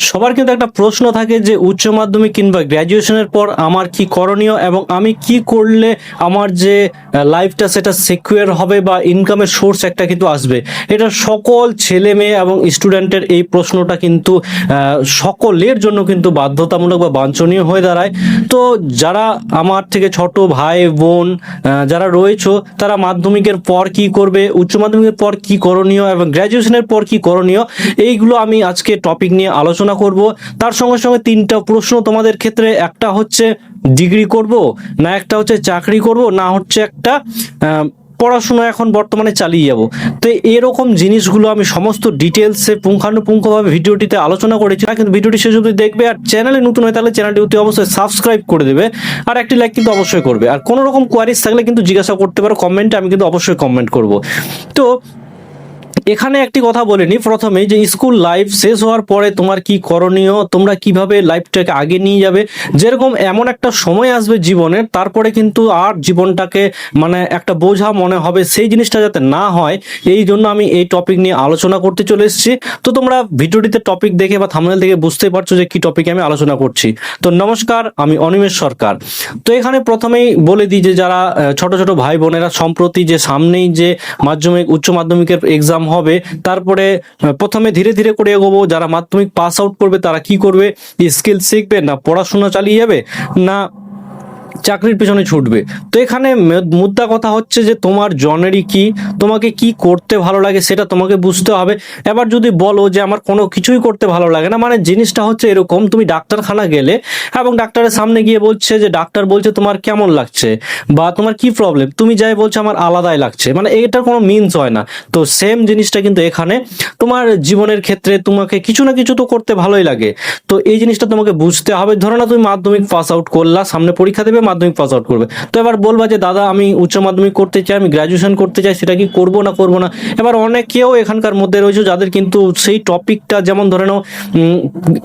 সবার কিন্তু একটা প্রশ্ন থাকে যে উচ্চ মাধ্যমিক কিংবা গ্র্যাজুয়েশনের পর আমার কি করণীয় এবং আমি কি করলে আমার যে লাইফটা সেটা সিকিউর হবে বা ইনকামের সোর্স একটা কিন্তু আসবে। এটা সকল ছেলে মেয়ে এবং স্টুডেন্টের এই প্রশ্নটা কিন্তু সকলের জন্য কিন্তু বাধ্যতামূলক বা বাঞ্ছনীয় হয়ে দাঁড়ায়। তো যারা আমার থেকে ছোট ভাই, বোন যারা রয়েছে, তারা মাধ্যমিকের পর কি করবে, উচ্চ মাধ্যমিকের পর কি করণীয় এবং গ্র্যাজুয়েশনের পর কি করণীয়, এইগুলো আমি আজকে টপিক নিয়ে আলোচনা করব। তার সঙ্গে সঙ্গে তিনটা প্রশ্ন তোমাদের ক্ষেত্রে, একটা হচ্ছে ডিগ্রি করব, না একটা হচ্ছে চাকরি করব, না হচ্ছে একটা পড়াশোনা এখন বর্তমানে চালিয়ে যাব। তো এরকম জিনিসগুলো আমি সমস্ত ডিটেলসে পুঙ্খানুপুঙ্খভাবে ভিডিওটিতে আলোচনা করেছি। কিন্তু ভিডিওটি শেষ অবধি দেখবে আর চ্যানেলে নতুন হয় তাহলে চ্যানেলটি অতি অবশ্যই সাবস্ক্রাইব করে দেবে। আর একটি লাইক কিন্তু অবশ্যই করবে। আর কোনো রকম কোয়ারিজ থাকলে কিন্তু জিজ্ঞাসা করতে পারো কমেন্টে আমি কিন্তু অবশ্যই কমেন্ট করব। তো এখানে একটি কথা বলিনি প্রথমে যে স্কুল লাইফ শেষ হওয়ার পরে তোমার কি করণীয়, তোমরা কীভাবে লাইফটাকে আগে নিয়ে যাবে, যেরকম এমন একটা সময় আসবে জীবনের তারপরে কিন্তু আর জীবনটাকে মানে একটা বোঝা মনে হবে সেই জিনিসটা যাতে না হয়, এই জন্য আমি এই টপিক নিয়ে আলোচনা করতে চলে এসেছি। তো তোমরা ভিডিওটিতে টপিক দেখে বা থামনেল দেখে বুঝতে পারছ যে কি টপিকে আমি আলোচনা করছি। তো নমস্কার, আমি অনিমেষ সরকার। তো এখানে প্রথমেই বলে দিই যে যারা ছোট ছোট ভাই বোনেরা, সম্প্রতি যে সামনেই যে মাধ্যমিক, উচ্চ মাধ্যমিকের এক্সাম হবে তারপরে প্রথমে ধীরে ধীরে করে এগোবো। যারা মাধ্যমিক পাস আউট করবে, তারা কি করবে? স্কিল শিখবে না? পড়াশোনা চালিয়ে যাবে? না চাকরির পেছনে ছুটবে। তো এখানে মুদ্রা কথা হচ্ছে যে তোমার জনেরই কি, তোমাকে কি করতে ভালো লাগে সেটা তোমাকে বুঝতে হবে। এবার যদি বলো যে আমার কোনো কিছুই করতে ভালো লাগে না মানে জিনিসটা হচ্ছে এরকম, তুমি ডাক্তারখানা গেলে এবং ডাক্তারের সামনে গিয়ে বলছে যে ডাক্তার বলছে তোমার কেমন লাগছে বা তোমার কি প্রবলেম তুমি যাই বলছো আমার আলাদাই লাগছে। মানে এটার কোনো মিনস হয় না। তো সেম জিনিসটা কিন্তু এখানে তোমার জীবনের ক্ষেত্রে তোমাকে কিছু না কিছু তো করতে ভালোই লাগে। তো এই জিনিসটা তোমাকে বুঝতে হবে। ধরো না তুমি মাধ্যমিক পাস আউট করলা, সামনে পরীক্ষা দেবে মাধ্যমিক পাস আউট করবে। তো এবার বলবা যে, দাদা, আমি উচ্চ মাধ্যমিক করতে চাই, আমি গ্র্যাজুয়েশন করতে চাই, সেটা কি করব না করব না? এবার অনেকেও এখানকার মধ্যে রয়েছে যাদের কিন্তু সেই টপিকটা যেমন ধরে নাও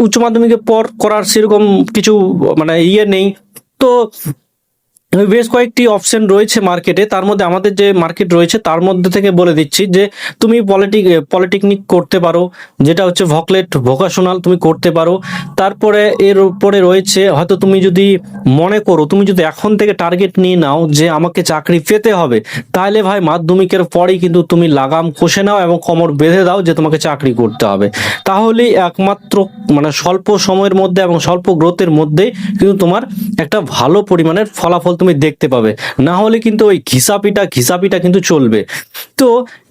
উচ্চ মাধ্যমিকের পর করার সেরকম কিছু মানে ইয়ে নেই। তো বেশ কয়েকটি অপশন রয়েছে মার্কেটে তার মধ্যে আমাদের যে মার্কেট রয়েছে, তার মধ্যে থেকে বলে দিচ্ছি যে, তুমি পলিটিক পলিটেকনিক করতে পারো, যেটা হচ্ছে ভকলেট ভোকাশনাল তুমি করতে পারো। তারপরে এর উপরে রয়েছে, হয়তো তুমি যদি মনে করো, তুমি যদি এখন থেকে টার্গেট নিয়ে নাও যে আমাকে চাকরি পেতে হবে, তাহলে ভাই মাধ্যমিকের পরেই কিন্তু তুমি লাগাম কষে নাও এবং কোমর বেঁধে দাও যে তোমাকে চাকরি করতে হবে। তাহলেই একমাত্র মানে স্বল্প সময়ের মধ্যে এবং স্বল্প গ্রোথের মধ্যেই কিন্তু তোমার একটা ভালো পরিমাণের ফলাফল তুমি দেখতে পাবে। না হলে কিন্তু ওই ঘিসাপিটা ঘিসাপিটা কিন্তু চলবে। তো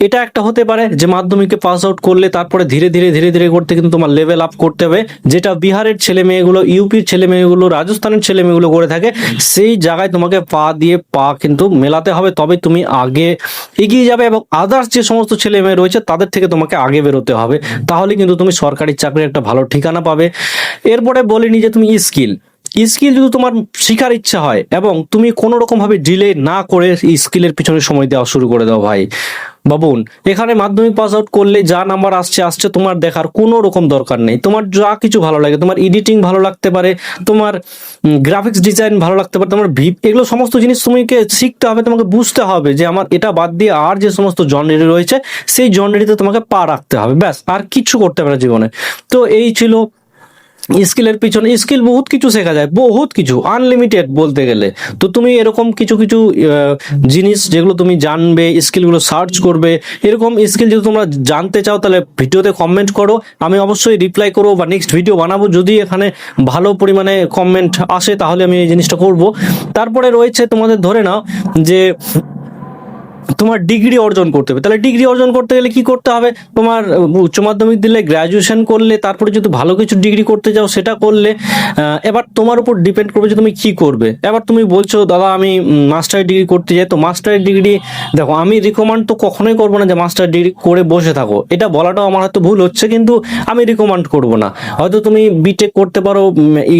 এটা একটা হতে পারে যে মাধ্যমিকে পাস আউট করলে তারপরে ধীরে ধীরে ধীরে ধীরে করতে কিন্তু তোমার লেভেল আপ করতে হবে। যেটা বিহারের ছেলে মেয়েগুলো, ইউপির ছেলে মেয়েগুলো, রাজস্থানের ছেলে মেয়েগুলো করে থাকে, সেই জায়গায় তোমাকে পা দিয়ে পা কিন্তু মেলাতে হবে। তবে তুমি আগে এগিয়ে যাবে এবং আদার্স যে সমস্ত ছেলে মেয়ে রয়েছে, তাদের থেকে তোমাকে আগে বেরোতে হবে। তাহলে কিন্তু তুমি সরকারি চাকরির একটা ভালো ঠিকানা পাবে। এরপরে বলিনি যে তুমি স্কিল স্কিল যদি তোমার শেখার ইচ্ছা হয় এবং তুমি কোনো রকম ভাবে ডিলে না করে স্কিলের পিছনে সময় দেওয়া শুরু করে দাও ভাই। বাবুন, এখানে মাধ্যমিক পাস আউট করলে যা নাম্বার আসছে আসছে তোমার দেখার কোনো রকম দরকার নেই। তোমার যা কিছু ভালো লাগে, তোমার এডিটিং ভালো লাগতে পারে, তোমার গ্রাফিক্স ডিজাইন ভালো লাগতে পারে, তোমার ভিপ, এগুলো সমস্ত জিনিস তোমাকে শিখতে হবে, তোমাকে বুঝতে হবে যে আমার এটা বাদ দিয়ে আর যে সমস্ত জনরি রয়েছে, সেই জনরিতে তোমাকে পা রাখতে হবে। ব্যাস, আর কিছু করতে পারে জীবনে। তো এই ছিল স্কিলের পিছনে, স্কিল বহুত কিছু শেখা যায়, বহুত কিছু আনলিমিটেড বলতে গেলে। তো তুমি এরকম কিছু কিছু জিনিস যেগুলো তুমি জানবে, স্কিলগুলো সার্চ করবে, এরকম স্কিল যদি তোমরা জানতে চাও, তাহলে ভিডিওতে কমেন্ট করো। আমি অবশ্যই রিপ্লাই করব বা নেক্সট ভিডিও বানাবো। যদি এখানে ভালো পরিমাণে কমেন্ট আসে, তাহলে আমি এই জিনিসটা করব। তারপরে রয়েছে তোমাদের ধরে নাও যে তোমার ডিগ্রি অর্জন করতে হবে। তাহলে ডিগ্রি অর্জন করতে গেলে কি করতে হবে? তোমার উচ্চ মাধ্যমিক দিলে গ্র্যাজুয়েশন করলে, তারপরে যদি ভালো কিছু ডিগ্রি করতে যাও, সেটা করলে এবার তোমার উপর ডিপেন্ড করবে যে তুমি কি করবে। এবার তুমি বলছো, দাদা, আমি মাস্টার ডিগ্রি করতে যাই। তো মাস্টার ডিগ্রি দেখো, আমি রিকমেন্ড তো কখনোই করব না যে মাস্টার ডিগ্রি করে বসে থাকো। এটা বলাটাও আমার হয়তো ভুল হচ্ছে, কিন্তু আমি রিকমেন্ড করব না। হয়তো তুমি বিটেক করতে পারো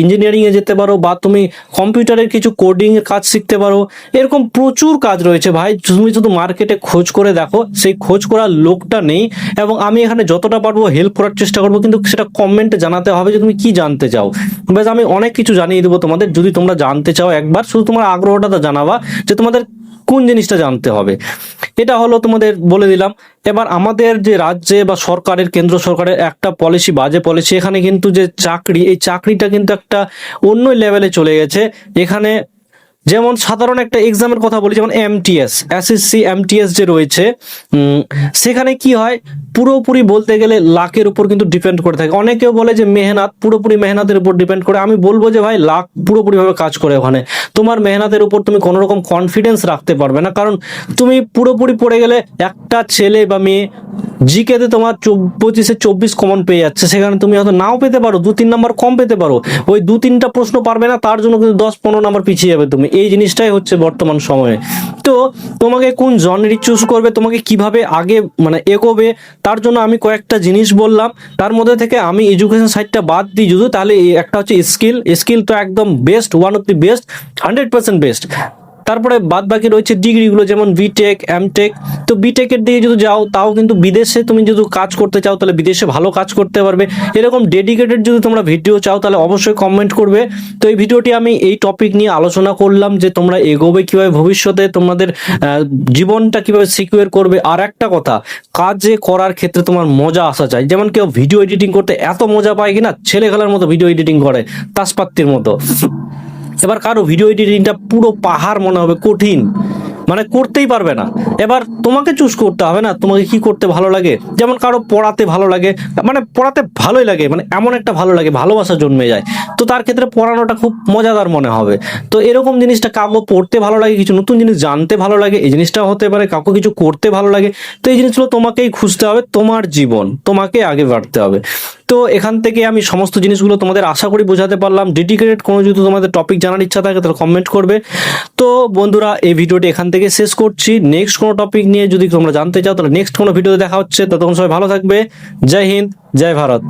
ইঞ্জিনিয়ারিংয়ে যেতে পারো, বা তুমি কম্পিউটারের কিছু কোডিং এর কাজ শিখতে পারো। এরকম প্রচুর কাজ রয়েছে ভাই, তুমি শুধু মার্কেটে খোঁজ করে দেখো, সেই খোঁজ করার লোকটা নেই এবং আমি এখানে যতটা পারব হেল্প করার চেষ্টা করব, কিন্তু সেটা কমেন্টে জানাতে হবে যে তুমি কি জানতে চাও। ব্যাস, আমি অনেক কিছু জানিয়ে দেবো তোমাদের, যদি তোমরা জানতে চাও একবার, শুধু তোমার আগ্রহটা জানাবা যে তোমাদের কোন জিনিসটা জানতে হবে। এটা হলো তোমাদের বলে দিলাম। এবার আমাদের যে রাজ্যে বা সরকারের, কেন্দ্র সরকারের একটা পলিসি বাজে পলিসি এখানে কিন্তু যে চাকরি, এই চাকরিটা কিন্তু একটা অন্য লেভেলে চলে গেছে। এখানে যেমন সাধারণ একটা এক্সামের কথা বলি, যেমন এমটিএস এসএসসি এমটিএস যে রয়েছে সেখানে কি হয়, পুরোপুরি বলতে গেলে লাখের উপর কিন্তু ডিপেন্ড করে থাকে। অনেকেও বলে যে মেহনত, পুরোপুরি মেহনতের উপর ডিপেন্ড করে। আমি বলব যে ভাই, লাখ পুরোপুরিভাবে কাজ করে ওখানে। তোমার মেহনতের উপর তুমি কোনো রকম কনফিডেন্স রাখতে পারবে না। কারণ তুমি পুরোপুরি পড়ে গেলে একটা ছেলে বা মেয়ে জিকেতে তোমার পঁচিশে চব্বিশ কমন পেয়ে যাচ্ছে। সেখানে তুমি হয়তো নাও পেতে পারো, দু তিন নাম্বার কম পেতে পারো। ওই দু তিনটা প্রশ্ন পারবে না, তার জন্য কিন্তু দশ পনেরো নাম্বার পিছিয়ে যাবে তুমি। এই জিনিসটাই হচ্ছে বর্তমান সময়ে। তো তোমাকে কোন জনরি চুজ করবে, তোমাকে কীভাবে আগে মানে এগোবে, তার জন্য আমি কয়েকটা জিনিস বললাম। তার মধ্যে থেকে আমি এডুকেশন সাইডটা বাদ দিই। যদি তাহলে একটা হচ্ছে স্কিল স্কিল তো একদম best one of the best hundred percent best. তারপরে বাদ বাকি রয়েছে ডিগ্রিগুলো, যেমন বিটেক এমটেক তো বিটেকের দিকে যদি যাও, তাও কিন্তু বিদেশে তুমি যদি কাজ করতে চাও, তাহলে বিদেশে ভালো কাজ করতে পারবে। এরকম ডেডিকেটেড যদি তোমরা ভিডিও চাও, তাহলে অবশ্যই কমেন্ট করবে। তো এই ভিডিওটি আমি এই টপিক নিয়ে আলোচনা করলাম যে তোমরা এগোবে কীভাবে ভবিষ্যতে, তোমাদের জীবনটা কীভাবে সিকিউর করবে। আর একটা কথা, কাজে করার ক্ষেত্রে তোমার মজা আসা চাই। যেমন কেউ ভিডিও এডিটিং করতে এত মজা পায় কিনা ছেলে খেলার মতো ভিডিও এডিটিং করে, তাসপাত্তির মতো। এবার কারও ভিডিও এডিটিংটা পুরো পাহাড় মনে হবে, কঠিন। মানে করতেই পারবে না। এবার তোমাকে চুজ করতে হবে না, তোমাকে কি করতে ভালো লাগে? যেমন কারও পড়াতে ভালো লাগে মানে পড়াতে ভালোই লাগে মানে এমন একটা ভালো লাগে, ভালোবাসা জন্মে যায়। তো তার ক্ষেত্রে পড়ানোটা খুব মজাদার মনে হবে। তো এরকম জিনিসটা কাউকে পড়তে ভালো লাগে, কিছু নতুন জিনিস জানতে ভালো লাগে, এই জিনিসটাও হতে পারে, কাউকে কিছু করতে ভালো লাগে, তো এই জিনিসগুলো তোমাকেই খুঁজতে হবে, তোমার জীবন, তোমাকে আগে বাড়তে হবে। তো এখান থেকে আমি সমস্ত জিনিসগুলো তোমাদের আশা করি বোঝাতে পারলাম। ডেডিকেটেড কোনো যদি তোমাদের টপিক জানার ইচ্ছা থাকে, তাহলে কমেন্ট করবে। তো বন্ধুরা, এই ভিডিওটি এখান থেকে শেষ করছি। নেক্সট কোনো টপিক নিয়ে যদি তোমরা জানতে চাও, তাহলে নেক্সট কোনো ভিডিওতে দেখা হচ্ছে। ততক্ষণ সবাই ভালো থাকবে। জয় হিন্দ, জয় ভারত।